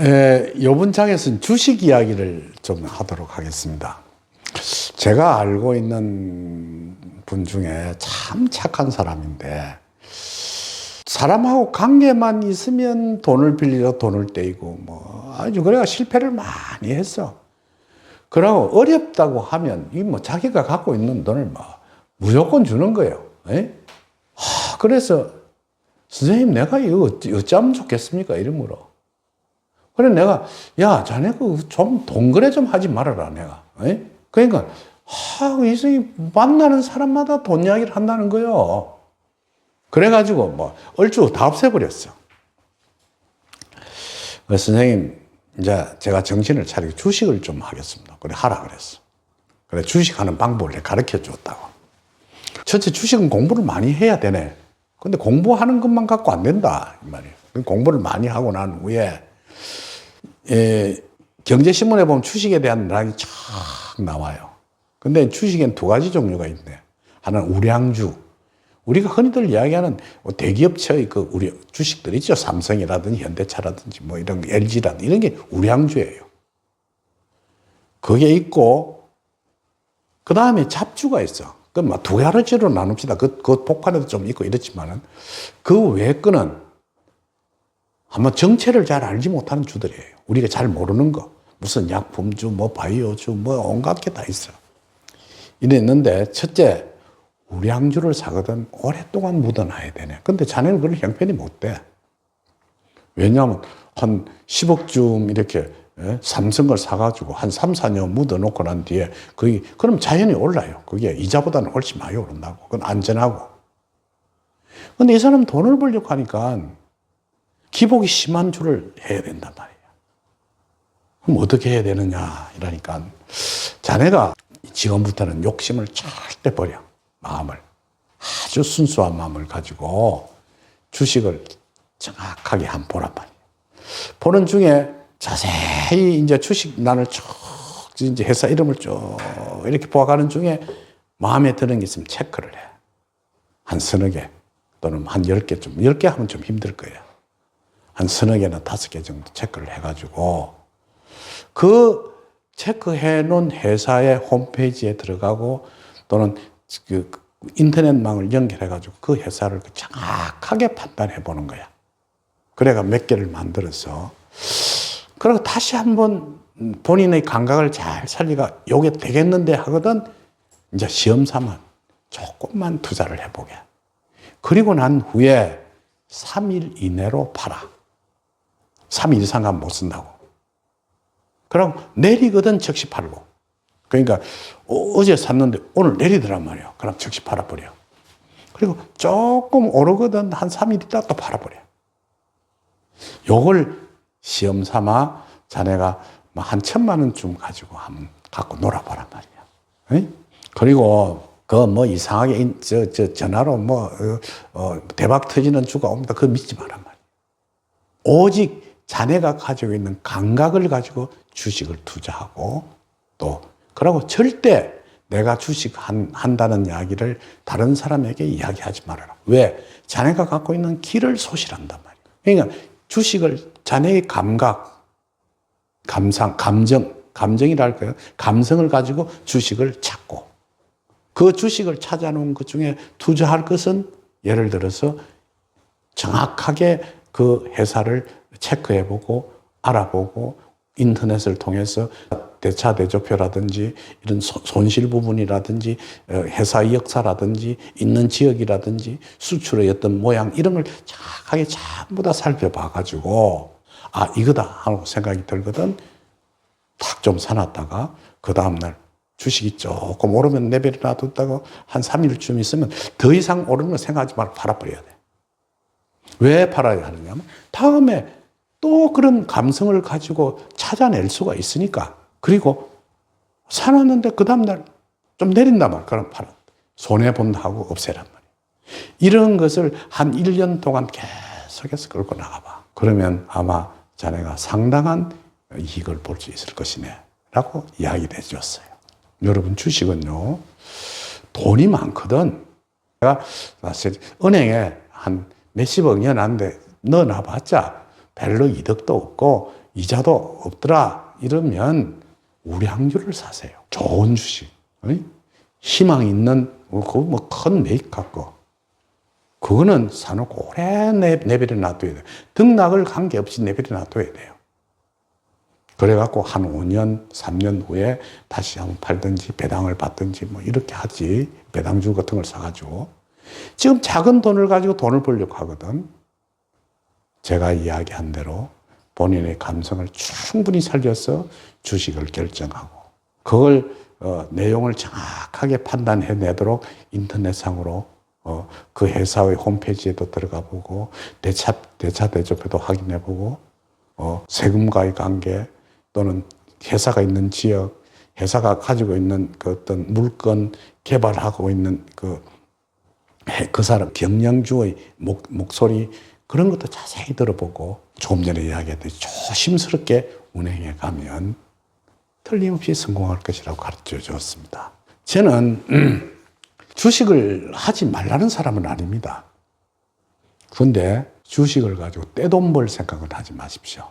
에, 이번 장에서는 주식 이야기를 좀 하도록 하겠습니다. 제가 알고 있는 분 중에 참 착한 사람인데, 사람하고 관계만 있으면 돈을 빌리러 돈을 떼이고, 뭐, 아주 그래가 실패를 많이 했어. 그러고 어렵다고 하면, 이 뭐 자기가 갖고 있는 돈을 뭐 무조건 주는 거예요. 에? 하, 그래서, 선생님, 내가 이거 어쩌면 좋겠습니까? 이러므로. 그래 내가 야 자네 그 좀 동거래 좀 하지 말아라 내가. 에? 그러니까 하 이승이 만나는 사람마다 돈 이야기를 한다는 거요. 그래가지고 뭐 얼추 다 없애버렸어. 그래서 선생님 이제 제가 정신을 차리고 주식을 좀 하겠습니다. 그래 하라 그랬어. 그래 주식하는 방법을 가르쳐 줬다고. 첫째 주식은 공부를 많이 해야 되네. 근데 공부하는 것만 갖고 안 된다 이 말이에요. 공부를 많이 하고 난 후에 예, 경제신문에 보면 주식에 대한 락이 쫙 나와요. 근데 주식엔 두 가지 종류가 있네. 하나는 우량주. 우리가 흔히들 이야기하는 뭐 대기업체의 그 우리 주식들 있죠. 삼성이라든지 현대차라든지 뭐 이런 LG라든지 이런 게 우량주예요. 그게 있고, 그 다음에 잡주가 있어. 그럼 두 가지로 나눕시다. 그, 그 폭판에도 좀 있고 이렇지만은 그 외의 거는 아마 정체를 잘 알지 못하는 주들이에요. 우리가 잘 모르는 거. 무슨 약품주, 뭐 바이오주, 뭐 온갖 게 다 있어. 이랬는데, 첫째, 우량주를 사거든 오랫동안 묻어놔야 되네. 근데 자네는 그런 형편이 못 돼. 왜냐하면 한 10억쯤 이렇게 예? 삼성을 사가지고 한 3, 4년 묻어놓고 난 뒤에 거기, 그럼 자연히 올라요. 그게 이자보다는 훨씬 많이 오른다고. 그건 안전하고. 근데 이 사람 돈을 벌려고 하니까 기복이 심한 줄을 해야 된단 말이에요. 그럼 어떻게 해야 되느냐 이러니까 자네가 지금부터는 욕심을 절대 버려 마음을 아주 순수한 마음을 가지고 주식을 정확하게 한 보란 말이에요. 보는 중에 자세히 이제 주식 난을 쭉 이제 회사 이름을 쭉 이렇게 보아가는 중에 마음에 드는 게 있으면 체크를 해. 한 서너 개 또는 한 열 개쯤, 열 개 하면 좀 힘들 거예요. 한 서너 개나 다섯 개 정도 체크를 해가지고 그 체크해 놓은 회사의 홈페이지에 들어가고 또는 그 인터넷망을 연결해가지고 그 회사를 정확하게 판단해 보는 거야. 그래가 몇 개를 만들어서 그리고 다시 한번 본인의 감각을 잘 살리가 요게 되겠는데 하거든 이제 시험 삼아 조금만 투자를 해보게. 그리고 난 후에 3일 이내로 팔아. 3일 이상 가면 못 쓴다고. 그럼 내리거든 즉시 팔고. 그러니까 어, 제 샀는데 오늘 내리더란 말이야. 그럼 즉시 팔아버려. 그리고 조금 오르거든 한 3일 있다 또 팔아버려. 요걸 시험 삼아 자네가 뭐한 천만 원쯤 가지고 한번 갖고 놀아보란 말이야. 에? 그리고 그 뭐 이상하게 인- 저, 저 전화로 뭐 어, 어, 대박 터지는 주가 옵니다. 그거 믿지 마란 말이야. 오직 자네가 가지고 있는 감각을 가지고 주식을 투자하고 또 그러고 절대 내가 주식 한, 한다는 이야기를 다른 사람에게 이야기하지 말아라. 왜? 자네가 갖고 있는 길을 소실한단 말이야. 그러니까 주식을 자네의 감각, 감상, 감정, 감정이랄까요? 감성을 가지고 주식을 찾고 그 주식을 찾아놓은 것 중에 투자할 것은 예를 들어서 정확하게 그 회사를 체크해보고 알아보고 인터넷을 통해서 대차 대조표라든지 이런 소- 손실 부분이라든지 어, 회사의 역사라든지 있는 지역이라든지 수출의 어떤 모양 이런 걸 정확하게 전부 다 살펴봐 가지고 아 이거다 하고 생각이 들거든 탁 좀 사놨다가 그 다음날 주식이 조금 오르면 레벨이 놔뒀다가 한 3일쯤 있으면 더 이상 오르는 걸 생각하지 말고 팔아버려야 돼. 왜 팔아야 하느냐면 다음에 또 그런 감성을 가지고 찾아낼 수가 있으니까. 그리고 사놨는데 그 다음날 좀 내린단 말이야. 그럼 팔아. 손해본다 하고 없애란 말이야. 이런 것을 한 1년 동안 계속해서 끌고 나가봐. 그러면 아마 자네가 상당한 이익을 볼 수 있을 것이네. 라고 이야기를 해줬어요. 여러분, 주식은요, 돈이 많거든. 내가 사실 은행에 한 몇십억 넣어놨는데 넣어놔봤자 별로 이득도 없고 이자도 없더라 이러면 우리 항주를 사세요. 좋은 주식? 희망 있는 그거 뭐큰 매입 갖고 그거는 사놓고 오래 내, 내버려 놔둬야 돼요. 등락을 관계없이 내버려 놔둬야 돼요. 그래갖고 한 5년, 3년 후에 다시 한번 팔든지 배당을 받든지 뭐 이렇게 하지. 배당주 같은 걸 사가지고. 지금 작은 돈을 가지고 돈을 벌려고 하거든. 제가 이야기한 대로 본인의 감성을 충분히 살려서 주식을 결정하고 그걸 어, 내용을 정확하게 판단해내도록 인터넷상으로 어, 그 회사의 홈페이지에도 들어가 보고 대차 대차 대조표도 확인해 보고 어, 세금과의 관계 또는 회사가 있는 지역 회사가 가지고 있는 그 어떤 물건 개발하고 있는 그, 해- 그 사람 경영주의 목, 목소리 그런 것도 자세히 들어보고 조금 전에 이야기했듯이 조심스럽게 운행해 가면 틀림없이 성공할 것이라고 가르쳐 주었습니다. 저는 음, 주식을 하지 말라는 사람은 아닙니다. 그런데 주식을 가지고 떼돈 벌 생각은 하지 마십시오.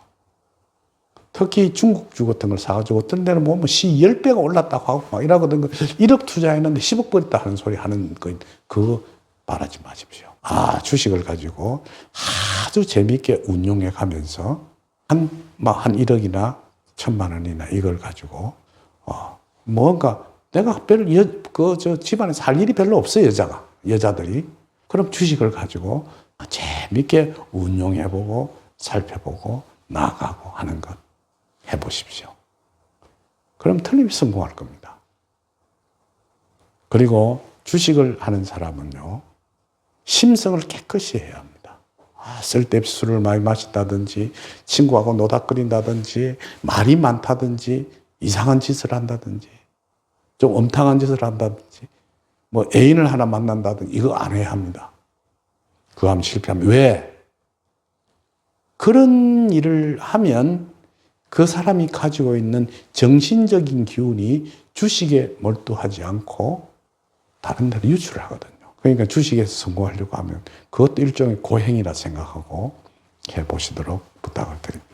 특히 중국주 같은 걸 사가지고 어떤 데는 보면 시 10배가 올랐다고 하고 막 이러거든. 1억 투자했는데 10억 벌었다 하는 소리 하는 거, 그거 말하지 마십시오. 아, 주식을 가지고 아주 재미있게 운용해 가면서 한, 막 한 1억이나 천만 원이나 이걸 가지고, 어, 뭔가 내가 별, 여, 그, 저 집안에서 할 일이 별로 없어요, 여자가. 여자들이. 그럼 주식을 가지고 재미있게 운용해 보고 살펴보고 나가고 하는 것 해 보십시오. 그럼 틀림없이 성공할 겁니다. 그리고 주식을 하는 사람은요, 심성을 깨끗이 해야 합니다. 아, 쓸데없이 술을 많이 마신다든지, 친구하고 노닥거린다든지, 말이 많다든지, 이상한 짓을 한다든지, 좀 엄탕한 짓을 한다든지, 뭐 애인을 하나 만난다든지, 이거 안 해야 합니다. 그거 하면 실패하면. 왜? 그런 일을 하면 그 사람이 가지고 있는 정신적인 기운이 주식에 몰두하지 않고 다른 데로 유출을 하거든요. 그러니까 주식에서 성공하려고 하면 그것도 일종의 고행이라 생각하고 해 보시도록 부탁을 드립니다.